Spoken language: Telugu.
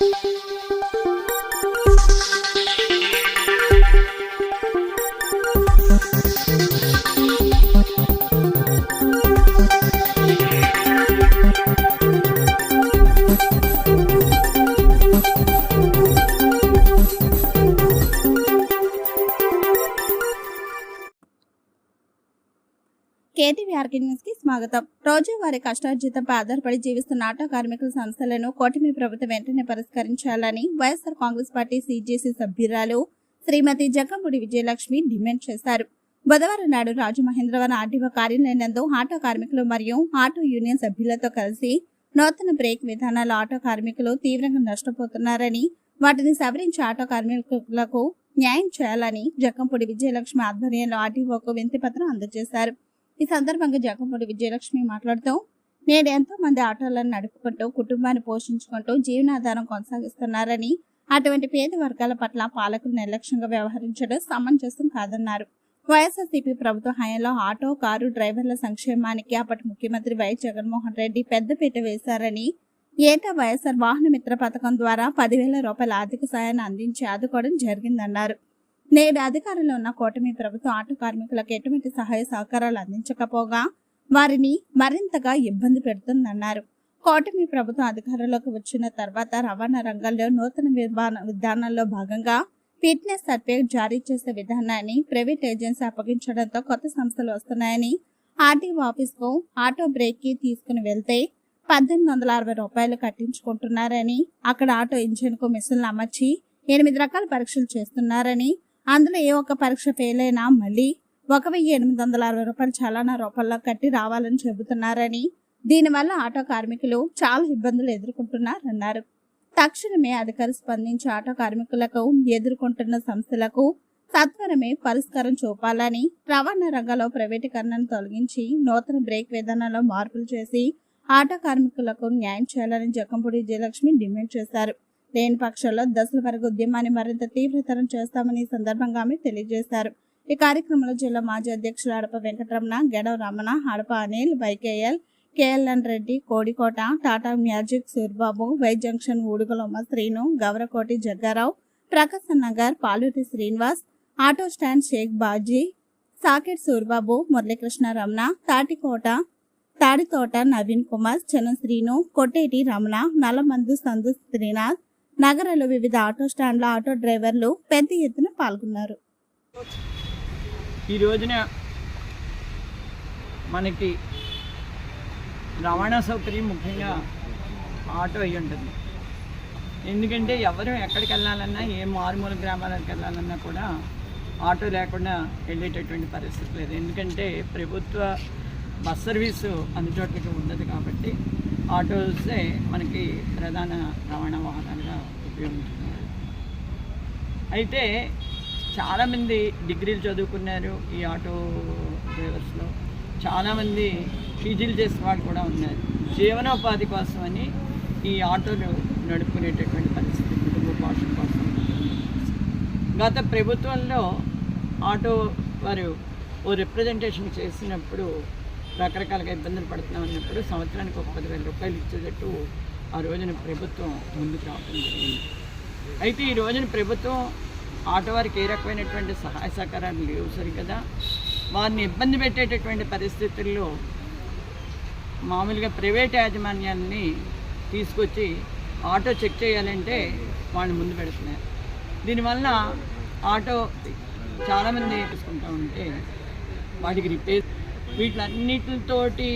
thank you కేటీవీ న్యూస్కి స్వాగతం. రోజువారీ కష్టార్జితంపై ఆధారపడి జీవిస్తున్న ఆటో కార్మికుల సమస్యలను కూటమి ప్రభుత్వం వెంటనే పరిష్కరించాలని వైఎస్ఆర్ కాంగ్రెస్ పార్టీ సీజేసీ సభ్యురాలు శ్రీమతి జగ్గంపూడి విజయలక్ష్మి డిమాండ్ చేశారు. బుధవారం నాడు రాజమహేంద్రవరం ఆర్టీఓ కార్యాలయంలో ఆటో కార్మికులు మరియు ఆటో యూనియన్ సభ్యులతో కలిసి నూతన బ్రేక్ విధానాల ఆటో కార్మికులు తీవ్రంగా నష్టపోతున్నారని వాటిని సవరించి ఆటో కార్మికులకు న్యాయం చేయాలని జగ్గంపూడి విజయలక్ష్మి ఆధ్వర్యంలో ఆర్టీఓకు వింతిపత్రం అందజేశారు. ఈ సందర్భంగా జగంపూడి విజయలక్ష్మి మాట్లాడుతూ నేడు ఎంతో మంది ఆటోలను నడుపుకుంటూ కుటుంబాన్ని పోషించుకుంటూ జీవనాధారం కొనసాగిస్తున్నారని అటువంటి పేద వర్గాల పట్ల పాలకులు నిర్లక్ష్యంగా వ్యవహరించడం సమంజసం కాదన్నారు. వైఎస్ఆర్సీపీ ప్రభుత్వ హయాంలో ఆటో కారు డ్రైవర్ల సంక్షేమానికి అప్పటి ముఖ్యమంత్రి వైఎస్ జగన్మోహన్ రెడ్డి పెద్దపీట వేశారని ఏటా వైఎస్ఆర్ వాహన మిత్ర పథకం ద్వారా పదివేల రూపాయల ఆర్థిక సాయాన్ని అందించి ఆదుకోవడం జరిగిందన్నారు. నేడు అధికారంలో ఉన్న కూటమి ప్రభుత్వం ఆటో కార్మికులకు ఎటువంటి సహాయ సహకారాలు అందించకపోగా వారిని మరింతగా ఇబ్బంది పెడుతుందన్నారు. కూటమి ప్రభుత్వం అధికారంలోకి వచ్చిన తర్వాత రవాణా రంగంలో నూతన విధాన- విధానంలో భాగంగా ఫిట్నెస్ సర్టిఫికేట్ జారీ చేసే విధానాన్ని ప్రైవేట్ ఏజెన్సీ అప్పగించడంతో కొత్త సంస్థలు వస్తున్నాయని ఆర్టీఓ ఆఫీస్కు ఆటో బ్రేక్కి తీసుకుని వెళ్తే పద్దెనిమిది వందల అరవై రూపాయలు కట్టించుకుంటున్నారని అక్కడ ఆటో ఇంజిన్కు మిషన్లు అమర్చి ఎనిమిది రకాల పరీక్షలు చేస్తున్నారని అందులో ఏ ఒక్క పరీక్ష ఫెయిల్ అయినా మళ్ళీ ఒక వెయ్యి ఎనిమిది వందల అరవై రూపాయలు చలానా రూపాయల్లో కట్టి రావాలని చెబుతున్నారని. దీనివల్ల ఆటో కార్మికులు చాలా ఇబ్బందులు ఎదుర్కొంటున్నారన్నారు. తక్షణమే అధికారులు స్పందించి ఆటో కార్మికులకు ఎదుర్కొంటున్న సమస్యలకు సత్వరమే పరిష్కారం చూపాలని రవాణా రంగంలో ప్రైవేటీకరణను తొలగించి నూతన బ్రేక్ విధానంలో మార్పులు చేసి ఆటో కార్మికులకు న్యాయం చేయాలని జక్కంపూడి విజయలక్ష్మి డిమాండ్ చేశారు. లేని పక్షంలో దశల వరకు ఉద్యమాన్ని మరింత తీవ్రతరం చేస్తామని ఈ సందర్భంగా ఆమె తెలియజేశారు. ఈ కార్యక్రమంలో జిల్లా మాజీ అధ్యక్షులు Hadapa Venkataramana Gedava Ramana Hadapa Anil YKL KLN Reddy Kodikota Tata magic Surbabu Y junction Udugulamma Srinu Gavarakoti Jaggarao Prakasam Nagar Paluri Srinivas auto stand Sheikh Baji Saket Surbabu Muralikrishna Ramana Tatikota Taditota Naveen Kumar Chanu Srinu Kotteti Ramana Nallamandu సందు శ్రీనాథ్ నగరంలో వివిధ ఆటో స్టాండ్ల ఆటో డ్రైవర్లు పెద్ద ఎత్తున పాల్గొన్నారు. ఈ రోజున మనకి రవాణా సౌకర్యం ముఖ్యంగా ఆటో అయి ఉంటుంది. ఎందుకంటే ఎవరు ఎక్కడికి వెళ్ళాలన్నా ఏ మారుమూల గ్రామాలకు వెళ్ళాలన్నా కూడా ఆటో లేకుండా వెళ్ళేటటువంటి పరిస్థితి లేదు. ఎందుకంటే ప్రభుత్వ బస్ సర్వీసు అన్ని చోట్లకి ఉండదు కాబట్టి ఆటోసే మనకి ప్రధాన రవాణా వాహనాలుగా ఉపయోగించుకున్నారు. అయితే చాలామంది డిగ్రీలు చదువుకున్నారు ఈ ఆటో డ్రైవర్స్లో. చాలామంది పీజీలు చేసిన వాళ్ళు కూడా ఉన్నారు. జీవనోపాధి కోసమని ఈ ఆటోలు నడుపుకునేటటువంటి పరిస్థితి కుటుంబ పోషణ కోసం గత ప్రభుత్వంలో ఆటో వారు ఓ రిప్రజెంటేషన్ చేసినప్పుడు రకరకాలుగా ఇబ్బందులు పడుతున్నాం అన్నప్పుడు సంవత్సరానికి ఒక పదివేల రూపాయలు ఇచ్చేటట్టు ఆ రోజున ప్రభుత్వం ముందుకు రావడం జరిగింది. అయితే ఈ రోజున ప్రభుత్వం ఆటో వారికి ఏ రకమైనటువంటి సహాయ సహకారాలు లేవు సరికదా వారిని ఇబ్బంది పెట్టేటటువంటి పరిస్థితుల్లో మామూలుగా ప్రైవేట్ యాజమాన్యాన్ని తీసుకొచ్చి ఆటో చెక్ చేయాలంటే వాళ్ళు ముందు పెడుతున్నారు. దీనివల్ల ఆటో చాలామంది తీసుకుంటా ఉంటే వాటికి రిపేర్ వీటిలన్నిటితోటి